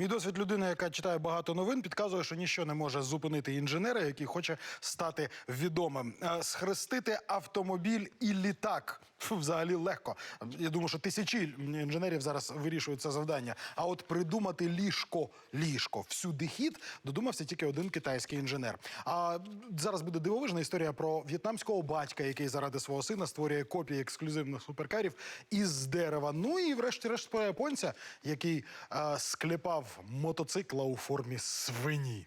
Мій досвід людини, яка читає багато новин, підказує, що ніщо не може зупинити інженера, який хоче стати відомим. Е, Схрестити автомобіль і літак взагалі легко. Я думаю, що тисячі інженерів зараз вирішують це завдання. А от придумати ліжко, ліжко всюди хід додумався тільки один китайський інженер. А зараз буде дивовижна історія про в'єтнамського батька, який заради свого сина створює копії ексклюзивних суперкарів із дерева. Ну і врешті-решт про японця, який е, склепав мотоцикла у формі свині.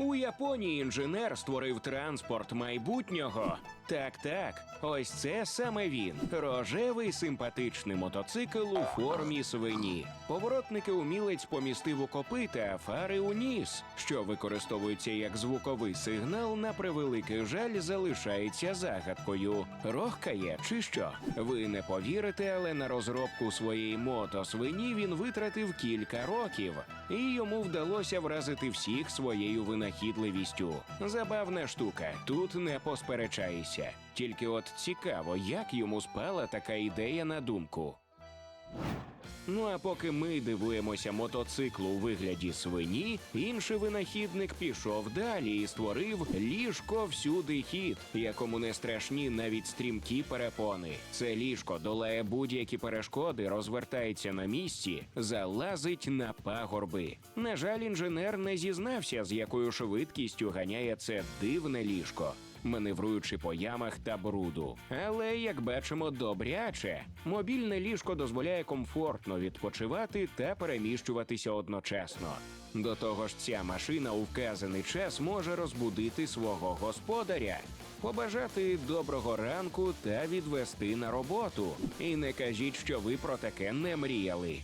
У Японії інженер створив транспорт майбутнього. Так, так, ось це саме він. Рожевий симпатичний мотоцикл у формі свині. Поворотники умілець помістив у копита, а фари у ніс, що використовується як звуковий сигнал, на превеликий жаль залишається загадкою. Рохкає чи що? Ви не повірите, але на розробку своєї мотосвині він витратив кілька років, і йому вдалося вразити всіх своєю винахідливістю. Забавна штука, тут не посперечаєшся. Тільки от цікаво, як йому спала така ідея на думку. Ну а поки ми дивуємося мотоциклу у вигляді свині, інший винахідник пішов далі і створив ліжко всюди хід, якому не страшні навіть стрімкі перепони. Це ліжко долає будь-які перешкоди, розвертається на місці, залазить на пагорби. На жаль, інженер не зізнався, з якою швидкістю ганяє це дивне ліжко маневруючи по ямах та бруду. Але як бачимо, добряче мобільне ліжко дозволяє комфортно відпочивати та переміщуватися одночасно. До того ж, ця машина у вказаний час може розбудити свого господаря. Побажати доброго ранку та відвести на роботу. І не кажіть, що ви про таке не мріяли.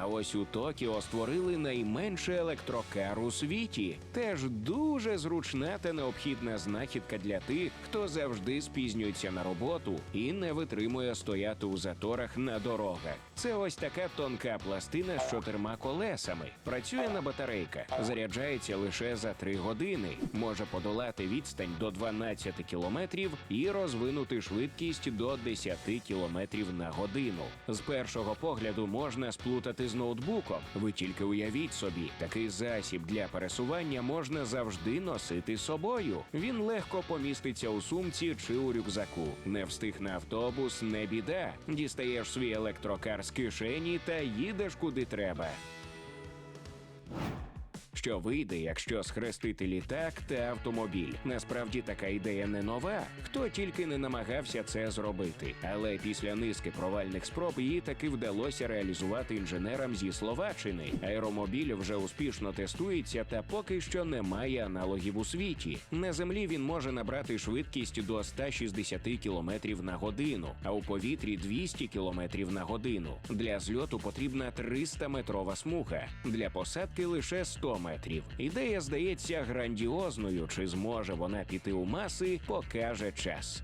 А ось у Токіо створили найменший електрокар у світі. Теж дуже зручна та необхідна знахідка для тих, хто завжди спізнюється на роботу і не витримує стояти у заторах на дорогах. Це ось така тонка пластина з чотирма колесами. Працює на батарейках, заряджається лише за 3 години, може подолати відстань до 12 кілометрів і розвинути швидкість до 10 кілометрів на годину. З першого погляду можна сплутати з ноутбуком. Ви тільки уявіть собі, такий засіб для пересування можна завжди носити собою. Він легко поміститься у сумці чи у рюкзаку. Не встиг на автобус, не біда. Дістаєш свій електрокар з кишені та їдеш куди треба. Що вийде, якщо схрестити літак та автомобіль? Насправді така ідея не нова. Хто тільки не намагався це зробити. Але після низки провальних спроб її таки вдалося реалізувати інженерам зі Словаччини. Аеромобіль вже успішно тестується та поки що немає аналогів у світі. На землі він може набрати швидкість до 160 км на годину, а у повітрі 200 км на годину. Для зльоту потрібна 300 метрова смуга. Для посадки лише 100 метрів. Ідея здається грандіозною. Чи зможе вона піти у маси, покаже час.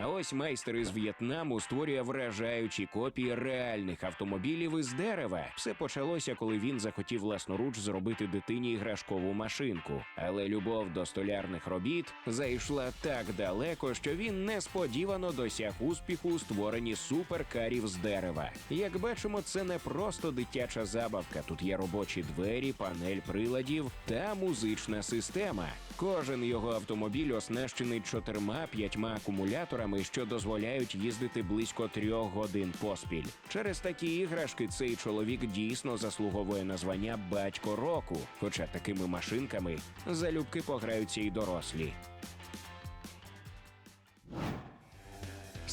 А ось майстер із В'єтнаму створює вражаючі копії реальних автомобілів із дерева. Все почалося, коли він захотів власноруч зробити дитині іграшкову машинку. Але любов до столярних робіт зайшла так далеко, що він несподівано досяг успіху у створенні суперкарів з дерева. Як бачимо, це не просто дитяча забавка. Тут є робочі двері, панель приладів та музична система. Кожен його автомобіль оснащений чотирма-п'ятьма акумуляторами, що дозволяють їздити близько трьох годин поспіль. Через такі іграшки цей чоловік дійсно заслуговує на звання батько року. Хоча такими машинками залюбки пограються і дорослі.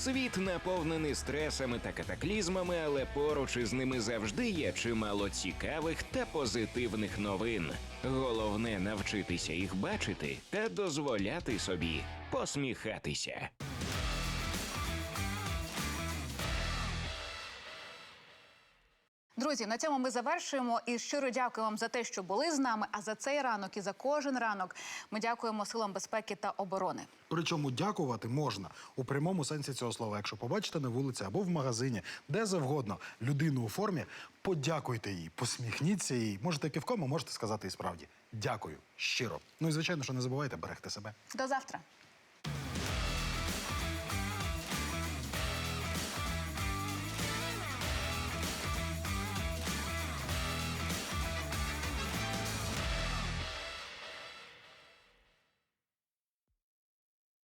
Світ наповнений стресами та катаклізмами, але поруч із ними завжди є чимало цікавих та позитивних новин. Головне навчитися їх бачити та дозволяти собі посміхатися. Друзі, на цьому ми завершуємо. І щиро дякую вам за те, що були з нами. А за цей ранок і за кожен ранок ми дякуємо силам безпеки та оборони. Причому дякувати можна у прямому сенсі цього слова. Якщо побачите на вулиці або в магазині, де завгодно людину у формі, подякуйте їй, посміхніться їй. Можете кивком, а можете сказати і справді дякую щиро. Ну і звичайно, що не забувайте берегти себе. До завтра.